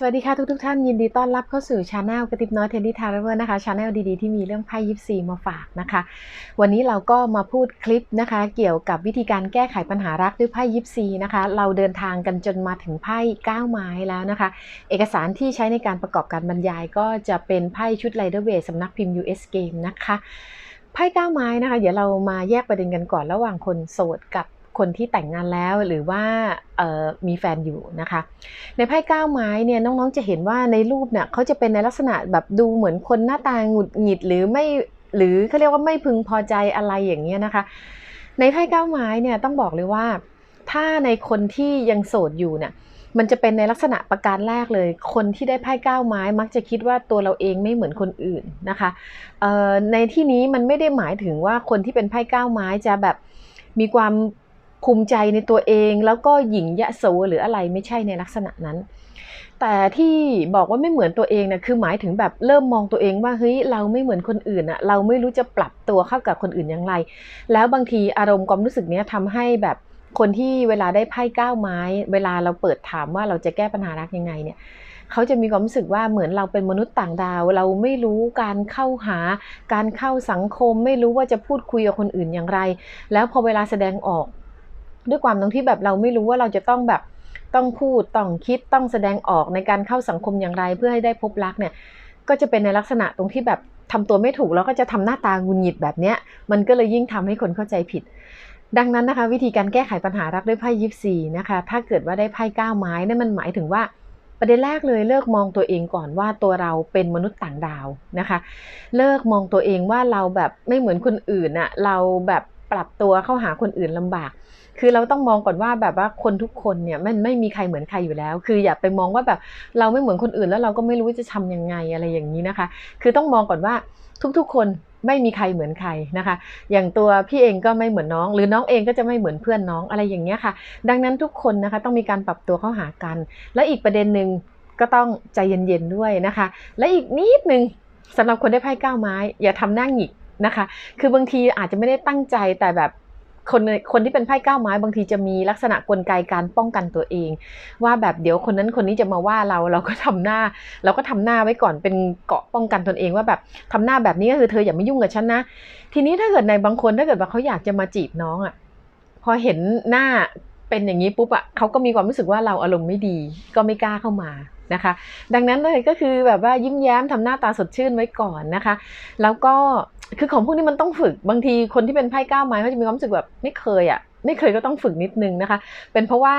สวัสดีค่ะทุกทท่านยินดีต้อนรับเข้าสู่ชาแนลกระติบน้อยเทนดี้ทาร์เวอร์นะคะชาแนลดีๆ ที่มีเรื่องไพ่ยิปซีมาฝากนะคะ วันนี้เราก็มาพูดคลิปนะคะ เกี่ยวกับวิธีการแก้ไขปัญหารักด้วยไพ่ยิปซีนะคะ เราเดินทางกันจนมาถึงไพ่9ไม้แล้วนะคะ เอกสารที่ใช้ในการประกอบการบรรยายก็จะเป็นไพ่ชุดไ i เดอร์เวสำนักพิมพ์ US Game นะคะไพ่9ไม้นะคะ เดี๋ยวเรามาแยกประเด็นกันก่อนระหว่างคนโสดกับ คนที่แต่งงานแล้วหรือว่ามีแฟนอยู่นะคะ ในไพ่ก้าวไม้เนี่ยน้องๆจะเห็นว่าในรูปเนี่ยเขาจะเป็นในลักษณะแบบดูเหมือนคนหน้าตาหงุดหงิดหรือไม่หรือเขาเรียกว่าไม่พึงพอใจอะไรอย่างเงี้ยนะคะ ในไพ่ก้าวไม้เนี่ยต้องบอกเลยว่า ถ้าในคนที่ยังโสดอยู่เนี่ยมันจะเป็นในลักษณะประการแรกเลย คนที่ได้ไพ่ก้าวไม้มักจะคิดว่าตัวเราเองไม่เหมือนคนอื่นนะคะในที่นี้มันไม่ได้หมายถึงว่าคนที่เป็นไพ่ก้าวไม้จะแบบมีความ ภูมิใจในตัวเอง แล้วก็หยิ่งยะโสหรืออะไรไม่ใช่ในลักษณะนั้น แต่ที่บอกว่าไม่เหมือนตัวเองนะคือหมายถึงแบบเริ่มมองตัวเองว่าเฮ้ยเราไม่เหมือนคนอื่นอะเราไม่รู้จะปรับตัวเข้ากับคนอื่นอย่างไร แล้วบางทีอารมณ์ความรู้สึกนี้ทำให้แบบคนที่เวลาได้ไพ่ก้าวไม้ เวลาเราเปิดถามว่าเราจะแก้ปัญหารักยังไงเนี่ยเขาจะมีความรู้สึกว่าเหมือนเราเป็นมนุษย์ต่างดาว เราไม่รู้การเข้าหา การเข้าสังคม ไม่รู้ว่าจะพูดคุยกับคนอื่นอย่างไร แล้วพอเวลาแสดงออก ด้วยความตรงที่แบบเราไม่รู้ว่าเราจะต้องแบบต้องพูดต้องคิดต้องแสดงออกในการเข้าสังคมอย่างไร เพื่อให้ได้พบรักเนี่ย ก็จะเป็นในลักษณะตรงที่แบบทำตัวไม่ถูกแล้วก็จะทำหน้าตางุนหงิดแบบเนี้ย มันก็เลยยิ่งทำให้คนเข้าใจผิด ดังนั้นนะคะ วิธีการแก้ไขปัญหารักด้วยไพ่ยิปซีนะคะ ถ้าเกิดว่าได้ไพ่ก้าไม้นั่นมันหมายถึงว่าประเด็นแรกเลยเลิกมองตัวเองก่อนว่าตัวเราเป็นมนุษย์ต่างดาวนะคะ เลิกมองตัวเองว่าเราแบบไม่เหมือนคนอื่นอะเราแบบปรับตัวเข้าหาคนอื่นลำบาก คือเราต้องมองก่อนว่าแบบว่าคนทุกคนเนี่ยมันไม่มีใครเหมือนใครอยู่แล้ว คืออย่าไปมองว่าแบบเราไม่เหมือนคนอื่นแล้วเราก็ไม่รู้จะทํำยังไงอะไรอย่างนี้นะคะ คือต้องมองก่อนว่าทุกๆ คนไม่มีใครเหมือนใครนะคะ อย่างตัวพี่เองก็ไม่เหมือนน้อง หรือน้องเองก็จะไม่เหมือนเพื่อนน้องอะไรอย่างเงี้ยค่ะ ดังนั้นทุกคนนะคะต้องมีการปรับตัวเข้าหากัน และอีกประเด็นหนึ่งก็ต้องใจเย็นๆด้วยนะคะ และอีกนิดนึงสำหรับคนได้ไพ่ก้าวไม้ อย่าทำหน้าหงิกนะคะ คือบางทีอาจจะไม่ได้ตั้งใจแต่แบบ คนคนที่เป็นไพ่ก้าวไม้บางทีจะมีลักษณะกลไกการป้องกันตัวเอง ว่าแบบเดี๋ยวคนนั้นคนนี้จะมาว่าเราเราก็ทำหน้า เราก็ทำหน้าไว้ก่อนเป็นเกาะป้องกันตนเองว่าแบบทำหน้าแบบนี้ก็คือเธออย่ามายุ่งกับฉันนะ ทีนี้ถ้าเกิดในบางคนถ้าเกิดว่าเขาอยากจะมาจีบน้องอะพอเห็นหน้า เป็นอย่างนี้ปุ๊บอะเขาก็มีความรู้สึกว่าเราอารมณ์ไม่ดี ก็ไม่กล้าเข้ามานะคะ ดังนั้นเลยก็คือแบบว่ายิ้มแย้มทำหน้าตาสดชื่นไว้ก่อนนะคะ แล้วก็คือของพวกนี้มันต้องฝึกบางทีคนที่เป็นไพ่ก้าวไม้เขาจะมีความรู้สึกแบบไม่เคยอะไม่เคยก็ต้องฝึกนิดนึงนะคะ เป็นเพราะว่า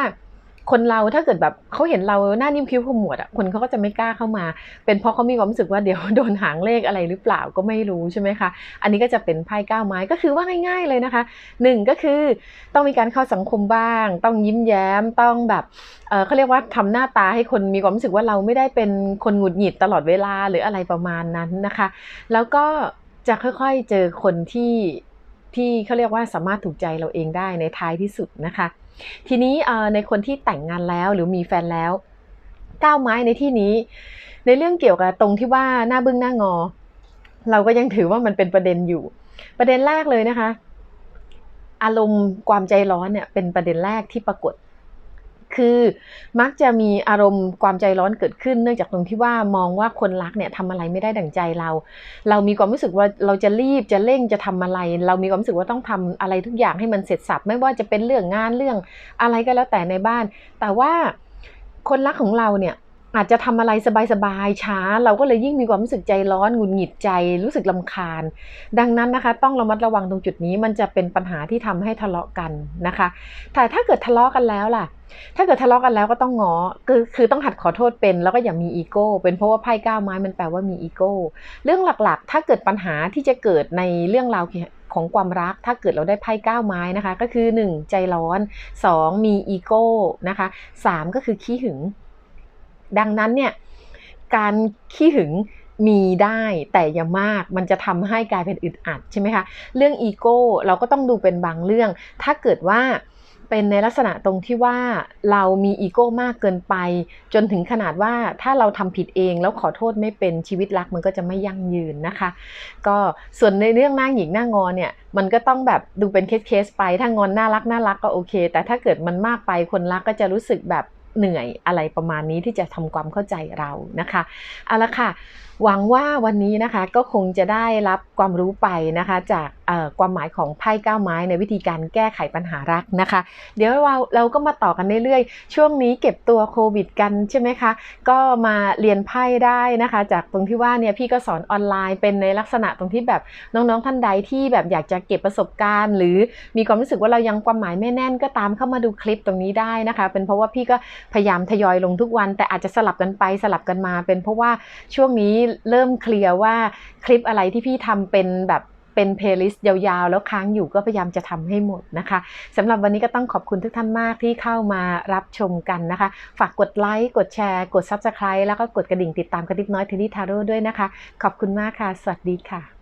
คนเราถ้าเกิดแบบเขาเห็นเราหน้านิ่มคิ้วขมวดอะคนเขาก็จะไม่กล้าเข้ามา เป็นเพราะเขามีความรู้สึกว่าเดี๋ยวโดนหางเลขอะไรหรือเปล่าก็ไม่รู้ใช่ไหมคะอันนี้ก็จะเป็นไพ่ก้าวไม้ก็คือว่าง่าย ๆเลยนะคะหนึ่งก็คือต้องมีการเข้าสังคมบ้าง ต้องยิ้มแย้มต้องแบบเเขาเรียกว่าทำหน้าตาให้คนมีความรู้สึกว่าเราไม่ได้เป็นคนหงุดหงิดตลอดเวลาหรืออะไรประมาณนั้นนะคะ แล้วก็จะค่อยๆเจอคนที่ที่เขาเรียกว่าสามารถถูกใจเราเองได้ในท้ายที่สุดนะคะทีนี้ในคนที่แต่งงานแล้วหรือมีแฟนแล้วก้าวไม้ในที่นี้ ในเรื่องเกี่ยวกับตรงที่ว่าหน้าบึ้งหน้างอ เราก็ยังถือว่ามันเป็นประเด็นอยู่ ประเด็นแรกเลยนะคะ อารมณ์ความใจร้อนเนี่ยเป็นประเด็นแรกที่ปรากฏ คือ มักจะมีอารมณ์ความใจร้อนเกิดขึ้น เนื่องจากตรงที่ว่ามองว่าคนรักเนี่ยทำอะไรไม่ได้ดั่งใจเรา เรามีความรู้สึกว่าเราจะรีบจะเร่งจะทำอะไร เรามีความรู้สึกว่าต้องทำอะไรทุกอย่างให้มันเสร็จสับไม่ว่าจะเป็นเรื่องงานเรื่องอะไรก็แล้วแต่ในบ้าน แต่ว่าคนรักของเราเนี่ย อาจจะทำอะไรสบายๆช้า เราก็เลยยิ่งมีความรู้สึกใจร้อนหงุดหงิดใจรู้สึกลำคาญ ดังนั้นนะคะ ต้องระมัดระวังตรงจุดนี้มันจะเป็นปัญหาที่ทำให้ทะเลาะกันนะคะ แต่ถ้าเกิดทะเลาะกันแล้วล่ะ ถ้าเกิดทะเลาะกันแล้วก็ต้องงอคือคือต้องหัดขอโทษเป็น แล้วก็อย่ามีอีโก้เป็นเพราะว่าไพ่ก้าวไม้มันแปลว่ามีอีโก้เรื่องหลักๆ ถ้าเกิดปัญหาที่จะเกิดในเรื่องราวของความรักถ้าเกิดเราได้ไพ่ก้าวไม้นะคะ ก็คือ 1 ใจร้อน 2 มีอีโก้นะคะ3ก็คือขี้หึง ดังนั้นเนี่ยการขี้หึงมีได้แต่อย่ามากมันจะทำให้กลายเป็นอึดอัดใช่ไหมคะเรื่องอีโก้เราก็ต้องดูเป็นบางเรื่อง ถ้าเกิดว่าเป็นในลักษณะตรงที่ว่าเรามีอีโก้มากเกินไป จนถึงขนาดว่าถ้าเราทำผิดเองแล้วขอโทษไม่เป็นชีวิตรักมันก็จะไม่ยั่งยืนนะคะ ก็ส่วนในเรื่องหน้าหญิงหน้างอนเนี่ยมันก็ต้องแบบดูเป็นเคสๆไปถ้างอนน่ารักน่ารักก็โอเค แต่ถ้าเกิดมันมากไปคนรักก็จะรู้สึกแบบ เหนื่อยอะไรประมาณนี้ที่จะทำความเข้าใจเรานะคะเอาละค่ะ หวังว่าวันนี้นะคะก็คงจะได้รับความรู้ไปนะคะจาก ความหมายของไพ่ก้าไม้ในวิธีการแก้ไขปัญหารักนะคะ เดี๋ยวเราเราก็มาต่อกันเรื่อยๆ ช่วงนี้เก็บตัวโควิดกันใช่ไหมคะ ก็มาเรียนไพ่ได้นะคะ จากตรงที่ว่าเนี่ยพี่ก็สอนออนไลน์เป็นในลักษณะตรงที่แบบน้องๆท่านใดที่แบบอยากจะเก็บประสบการณ์ หรือมีความรู้สึกว่าเรายังความหมายไม่แน่นก็ตามเข้ามาดูคลิปตรงนี้ได้นะคะ เป็นเพราะว่าพี่ก็พยายามทยอยลงทุกวัน แต่อาจจะสลับกันไปสลับกันมา เป็นเพราะว่าช่วงนี้เริ่มเคลียร์ว่าคลิปอะไรที่พี่ทำเป็นแบบ เป็นเพลย์ลิสต์ยาวๆ แล้วค้างอยู่ก็พยายามจะทำให้หมดนะคะสำหรับวันนี้ก็ต้องขอบคุณทุกท่านมากที่เข้ามารับชมกันนะคะ ฝากกดไลค์กดแชร์ กด Subscribe แล้วก็กดกระดิ่งติดตามกระดิบน้อยเทนนี่ทาโร่ด้วยนะคะ ขอบคุณมากค่ะ สวัสดีค่ะ